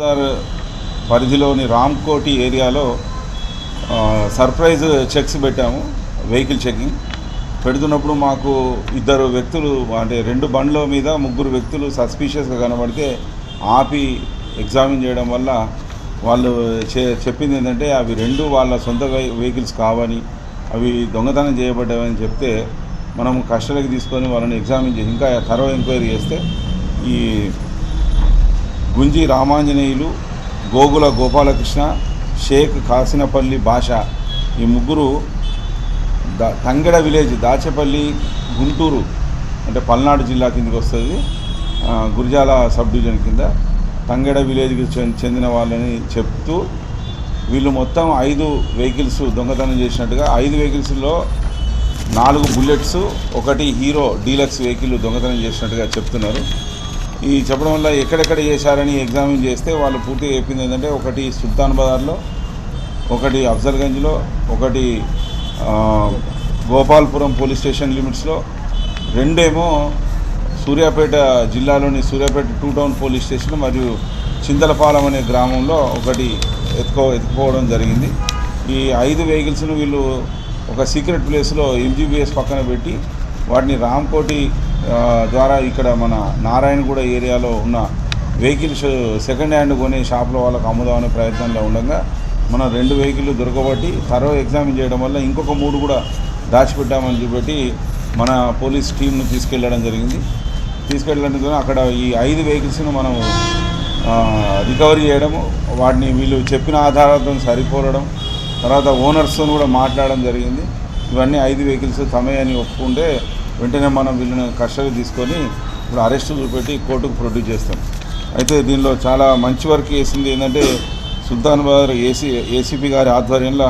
బజార్ పరిధిలోని రామ్కోటి ఏరియాలో surprise checks పెట్టాము వెహికల్ చెకింగ్. పెడుతున్నప్పుడు మాకు ఇద్దరు వ్యక్తులు అంటే రెండు బండ్ల మీద ముగ్గురు వ్యక్తులు సస్పీషియస్గా కనబడితే ఆపి ఎగ్జామిన్ చేయడం వల్ల వాళ్ళు చే చెప్పింది ఏంటంటే అవి రెండు వాళ్ళ సొంత వెహికల్స్ కావని అవి దొంగతనం చేయబడ్డావని చెప్తే మనం కస్టడీకి తీసుకొని వాళ్ళని ఎగ్జామిన్ చేసి ఇంకా థరో ఎంక్వైరీ చేస్తే ఈ గుంజి రామాంజనేయులు గోగుల గోపాలకృష్ణ షేక్ కాసినపల్లి భాష ఈ ముగ్గురు ద తంగెడ విలేజ్ దాచేపల్లి గుంటూరు అంటే పల్నాడు జిల్లా కిందకి వస్తుంది. గురిజాల సబ్ డివిజన్ కింద తంగెడ విలేజ్కి చెందిన వాళ్ళని చెప్తూ వీళ్ళు మొత్తం ఐదు వెహికల్స్ దొంగతనం చేసినట్టుగా ఐదు వెహికల్స్లో నాలుగు బుల్లెట్స్ ఒకటి హీరో డీలక్స్ వెహికల్ దొంగతనం చేసినట్టుగా చెప్తున్నారు. ఈ చెప్పడం వల్ల ఎక్కడెక్కడ చేశారని ఎగ్జామిన్ చేస్తే వాళ్ళు పూర్తిగా చెప్పింది ఏంటంటే ఒకటి సుల్తాన్ బజార్లో ఒకటి అఫ్జల్గంజ్లో ఒకటి గోపాల్పురం పోలీస్ స్టేషన్ లిమిట్స్లో రెండేమో సూర్యాపేట జిల్లాలోని Suryapet two town police station మరియు చింతలపాలెం అనే గ్రామంలో ఒకటి ఎత్తుకో ఎత్తుకోవడం జరిగింది. ఈ ఐదు వెహికల్స్ను వీళ్ళు ఒక సీక్రెట్ ప్లేస్లో ఎంజీబీఎస్ పక్కన పెట్టి వాటిని రామ్కోటి ద్వారా ఇక్కడ మన నారాయణగూడ ఏరియాలో ఉన్న వెహికల్స్ సెకండ్ హ్యాండ్ కొనే షాప్లో వాళ్ళకు అమ్ముదామనే ప్రయత్నంలో ఉండగా మనం రెండు వెహికల్ దొరకబట్టి థరో ఎగ్జామిన్ చేయడం వల్ల ఇంకొక మూడు కూడా దాచిపెట్టామని చూపెట్టి మన పోలీస్ టీంను తీసుకెళ్ళడం జరిగింది. తీసుకెళ్ళడంతో అక్కడ ఈ ఐదు వెహికల్స్ను మనం రికవరీ చేయడము వాటిని వీళ్ళు చెప్పిన ఆధారాలతో సరిపోలడం తర్వాత ఓనర్స్తో కూడా మాట్లాడడం జరిగింది. ఇవన్నీ ఐదు వెహికల్స్ తమే అని ఒప్పుకుంటే వెంటనే మనం వీళ్ళని కస్టడీ తీసుకొని ఇప్పుడు అరెస్ట్ చూపెట్టి కోర్టుకు ప్రొడ్యూస్ చేస్తాం. అయితే దీనిలో చాలా మంచి వర్క్ చేసింది ఏంటంటే సుల్తాన్ బజార్ ఏసీ ఏసీపీ గారి ఆధ్వర్యంలో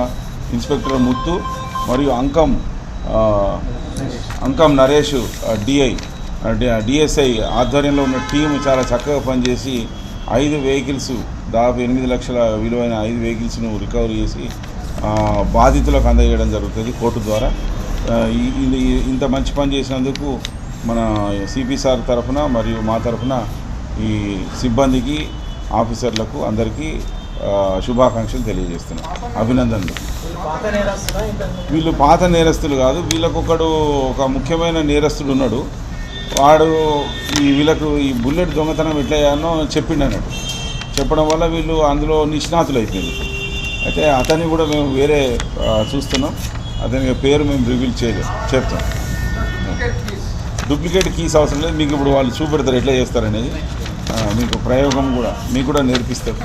ఇన్స్పెక్టర్ ముత్తు మరియు అంకం అంకం నరేష్ డిఐ డిఎస్ఐ ఆధ్వర్యంలో ఉన్న టీం చాలా చక్కగా పనిచేసి ఐదు వెహికల్స్ దాదాపు ఎనిమిది లక్షల విలువైన ఐదు వెహికల్స్ను రికవరీ చేసి బాధితులకు అందజేయడం జరుగుతుంది కోర్టు ద్వారా. ఇంత మంచి పని చేసినందుకు మన సిపి సార్ తరఫున మరియు మా తరఫున ఈ సిబ్బందికి ఆఫీసర్లకు అందరికీ శుభాకాంక్షలు తెలియజేస్తున్నాం. అభినందనలు. వీళ్ళు పాత నేరస్తులు కాదు వీళ్ళకొకడు ఒక ముఖ్యమైన నేరస్తుడు ఉన్నాడు. వాడు ఈ వీళ్ళకు ఈ బుల్లెట్ దొంగతనం ఎట్లయ్యానో చెప్పిండు అన్నట్టు. చెప్పడం వల్ల వీళ్ళు అందులో నిష్ణాతులు అయిపోయింది అయితే అతన్ని కూడా మేము వేరే చూస్తున్నాం. అతని పేరు మేము రివీల్ చేయలేదు. చెప్తాం. డూప్లికేట్ కీస్ అవసరం లేదు. మీకు ఇప్పుడు వాళ్ళు చూపెడతారు ఎట్లా చేస్తారనేది. మీకు ప్రయోగం కూడా మీకు కూడా నేర్పిస్తారు.